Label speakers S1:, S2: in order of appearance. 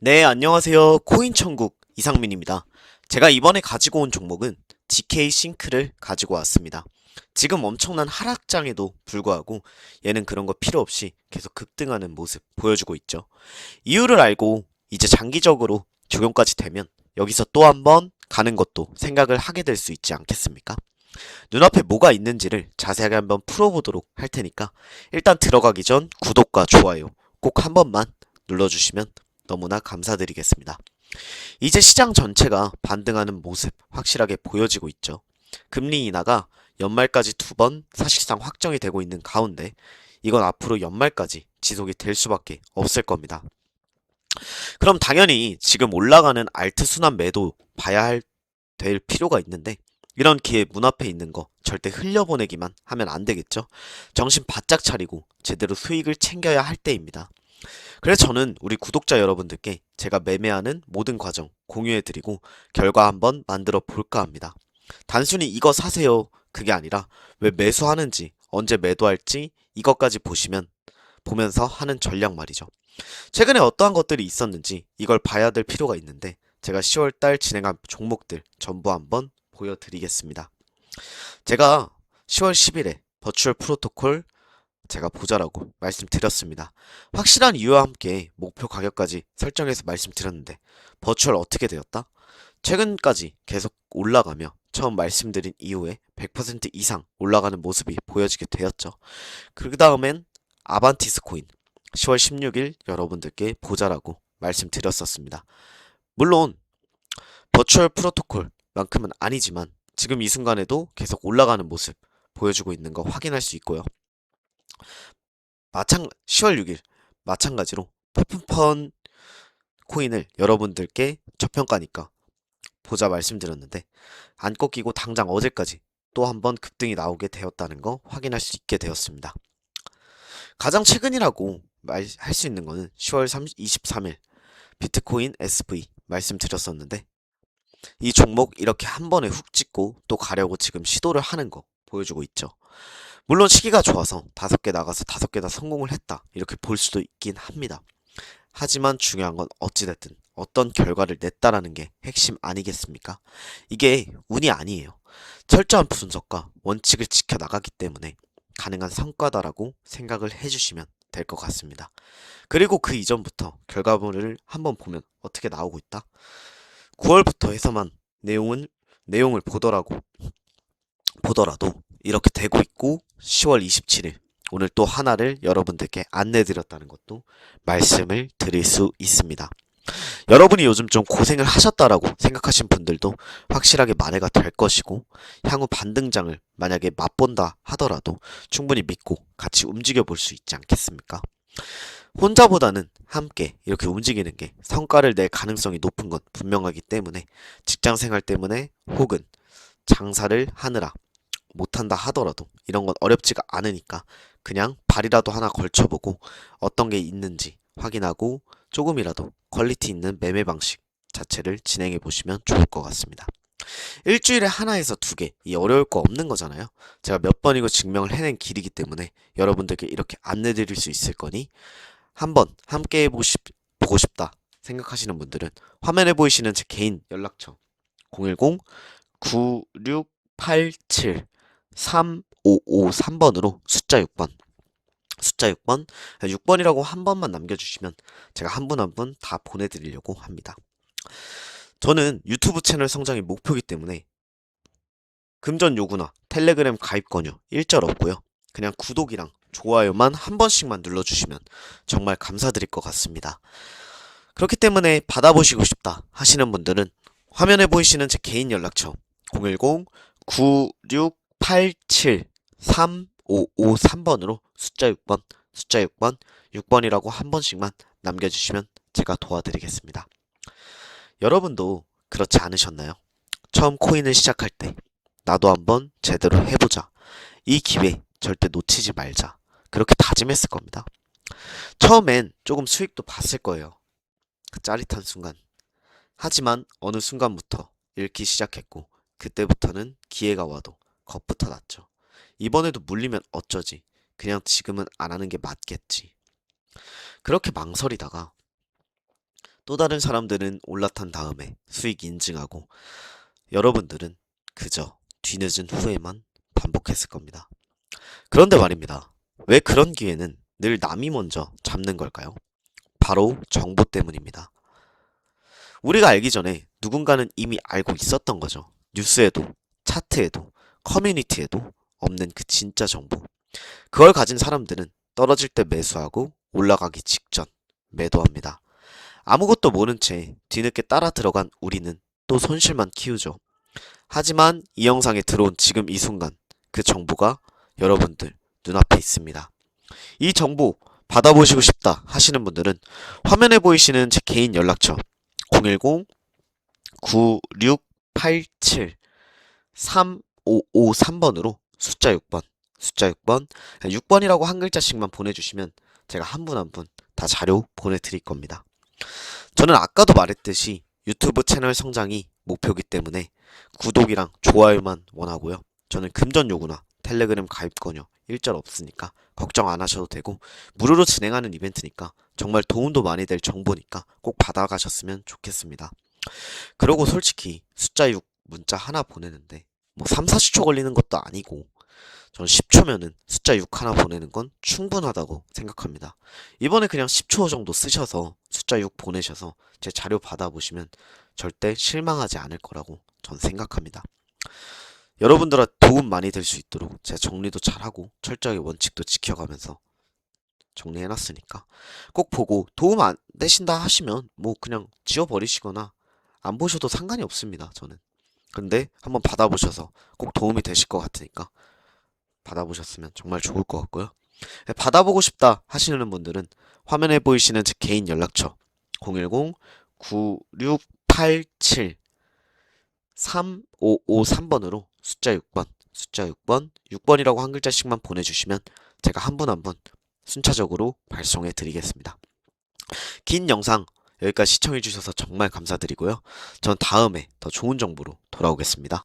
S1: 네, 안녕하세요. 코인천국 이상민입니다. 제가 이번에 가지고 온 종목은 GK 싱크를 가지고 왔습니다. 지금 엄청난 하락장에도 불구하고 얘는 그런 거 필요 없이 계속 급등하는 모습 보여주고 있죠. 이유를 알고 이제 장기적으로 적용까지 되면 여기서 또 한번 가는 것도 생각을 하게 될 수 있지 않겠습니까? 눈앞에 뭐가 있는지를 자세하게 한번 풀어보도록 할 테니까 일단 들어가기 전 구독과 좋아요 꼭 한 번만 눌러주시면 너무나 감사드리겠습니다. 이제 시장 전체가 반등하는 모습 확실하게 보여지고 있죠. 금리 인하가 연말까지 두 번 사실상 확정이 되고 있는 가운데 이건 앞으로 연말까지 지속이 될 수밖에 없을 겁니다. 그럼 당연히 지금 올라가는 알트 순환 매도 봐야 할, 될 필요가 있는데 이런 기회 문 앞에 있는 거 절대 흘려보내기만 하면 안 되겠죠? 정신 바짝 차리고 제대로 수익을 챙겨야 할 때입니다. 그래서 저는 우리 구독자 여러분들께 제가 매매하는 모든 과정 공유해드리고 결과 한번 만들어 볼까 합니다. 단순히 이거 사세요. 그게 아니라 왜 매수하는지, 언제 매도할지 이것까지 보시면, 보면서 하는 전략 말이죠. 최근에 어떠한 것들이 있었는지 이걸 봐야 될 필요가 있는데 제가 10월달 진행한 종목들 전부 한번 보여드리겠습니다. 제가 10월 10일에 버추얼 프로토콜 제가 보자라고 말씀드렸습니다. 확실한 이유와 함께 목표 가격까지 설정해서 말씀드렸는데 버추얼 어떻게 되었다? 최근까지 계속 올라가며 처음 말씀드린 이후에 100% 이상 올라가는 모습이 보여지게 되었죠. 그 다음엔 아반티스 코인 10월 16일 여러분들께 보자라고 말씀드렸었습니다. 물론 버추얼 프로토콜만큼은 아니지만 지금 이 순간에도 계속 올라가는 모습 보여주고 있는 거 확인할 수 있고요. 마찬 10월 6일 마찬가지로 퍼프펀 코인을 여러분들께 저평가니까 보자 말씀드렸는데 안 꺾이고 당장 어제까지 또 한번 급등이 나오게 되었다는 거 확인할 수 있게 되었습니다. 가장 최근이라고 할 수 있는 거는 10월 30, 23일 비트코인 SV 말씀드렸었는데 이 종목 이렇게 한 번에 훅 찍고 또 가려고 지금 시도를 하는 거 보여주고 있죠. 물론 시기가 좋아서 다섯 개 나가서 다섯 개 다 성공을 했다. 이렇게 볼 수도 있긴 합니다. 하지만 중요한 건 어찌됐든 어떤 결과를 냈다라는 게 핵심 아니겠습니까? 이게 운이 아니에요. 철저한 분석과 원칙을 지켜나가기 때문에 가능한 성과다라고 생각을 해주시면 될 것 같습니다. 그리고 그 이전부터 결과물을 한번 보면 어떻게 나오고 있다? 9월부터 해서만 내용은, 내용을 보더라고, 보더라도 이렇게 되고 있고 10월 27일 오늘 또 하나를 여러분들께 안내 드렸다는 것도 말씀을 드릴 수 있습니다. 여러분이 요즘 좀 고생을 하셨다라고 생각하신 분들도 확실하게 만회가 될 것이고 향후 반등장을 만약에 맛본다 하더라도 충분히 믿고 같이 움직여 볼 수 있지 않겠습니까? 혼자보다는 함께 이렇게 움직이는 게 성과를 낼 가능성이 높은 건 분명하기 때문에 직장 생활 때문에 혹은 장사를 하느라 못한다 하더라도 이런 건 어렵지가 않으니까 그냥 발이라도 하나 걸쳐보고 어떤 게 있는지 확인하고 조금이라도 퀄리티 있는 매매 방식 자체를 진행해 보시면 좋을 것 같습니다. 일주일에 하나에서 두 개, 이 어려울 거 없는 거잖아요. 제가 몇 번이고 증명을 해낸 길이기 때문에 여러분들께 이렇게 안내 드릴 수 있을 거니 한번 함께 해보시, 보고 싶다 생각하시는 분들은 화면에 보이시는 제 개인 연락처 010-9687 3553번으로 숫자 6번 숫자 6번 6번이라고 한 번만 남겨주시면 제가 한 분 한 분 다 보내드리려고 합니다. 저는 유튜브 채널 성장이 목표이기 때문에 금전 요구나 텔레그램 가입 권유 일절 없고요. 그냥 구독이랑 좋아요만 한 번씩만 눌러주시면 정말 감사드릴 것 같습니다. 그렇기 때문에 받아보시고 싶다 하시는 분들은 화면에 보이시는 제 개인 연락처 010-9687-3553번으로 숫자 6번, 숫자 6번, 6번이라고 한 번씩만 남겨주시면 제가 도와드리겠습니다. 여러분도 그렇지 않으셨나요? 처음 코인을 시작할 때 나도 한번 제대로 해보자. 이 기회 절대 놓치지 말자. 그렇게 다짐했을 겁니다. 처음엔 조금 수익도 봤을 거예요. 그 짜릿한 순간. 하지만 어느 순간부터 잃기 시작했고 그때부터는 기회가 와도 겁부터 났죠. 이번에도 물리면 어쩌지? 그냥 지금은 안 하는 게 맞겠지. 그렇게 망설이다가 또 다른 사람들은 올라탄 다음에 수익 인증하고 여러분들은 그저 뒤늦은 후회만 반복했을 겁니다. 그런데 말입니다. 왜 그런 기회는 늘 남이 먼저 잡는 걸까요? 바로 정보 때문입니다. 우리가 알기 전에 누군가는 이미 알고 있었던 거죠. 뉴스에도, 차트에도, 커뮤니티에도 없는 그 진짜 정보. 그걸 가진 사람들은 떨어질 때 매수하고 올라가기 직전 매도합니다. 아무것도 모른 채 뒤늦게 따라 들어간 우리는 또 손실만 키우죠. 하지만 이 영상에 들어온 지금 이 순간 그 정보가 여러분들 눈앞에 있습니다. 이 정보 받아보시고 싶다 하시는 분들은 화면에 보이시는 제 개인 연락처 010-9687 3553번으로 숫자 6번 숫자 6번 6번이라고 한 글자씩만 보내주시면 제가 한 분 한 분 다 자료 보내드릴 겁니다. 저는 아까도 말했듯이 유튜브 채널 성장이 목표이기 때문에 구독이랑 좋아요만 원하고요. 저는 금전 요구나 텔레그램 가입 권유 일절 없으니까 걱정 안 하셔도 되고 무료로 진행하는 이벤트니까 정말 도움도 많이 될 정보니까 꼭 받아가셨으면 좋겠습니다. 그리고 솔직히 숫자 6 문자 하나 보내는데 뭐 3, 40초 걸리는 것도 아니고 저는 10초면은 숫자 6 하나 보내는 건 충분하다고 생각합니다. 이번에 그냥 10초 정도 쓰셔서 숫자 6 보내셔서 제 자료 받아보시면 절대 실망하지 않을 거라고 전 생각합니다. 여러분들한테 도움 많이 될 수 있도록 제가 정리도 잘하고 철저하게 원칙도 지켜가면서 정리해놨으니까 꼭 보고 도움 안 되신다 하시면 뭐 그냥 지워버리시거나 안 보셔도 상관이 없습니다. 저는. 근데 한번 받아보셔서 꼭 도움이 되실 것 같으니까 받아보셨으면 정말 좋을 것 같고요. 네, 받아보고 싶다 하시는 분들은 화면에 보이시는 제 개인 연락처 010-9687 3553번으로 숫자 6번, 숫자 6번, 6번이라고 한 글자씩만 보내주시면 제가 한 분 한분 순차적으로 발송해 드리겠습니다. 긴 영상 여기까지 시청해 주셔서 정말 감사드리고요. 전 다음에 더 좋은 정보로 돌아오겠습니다.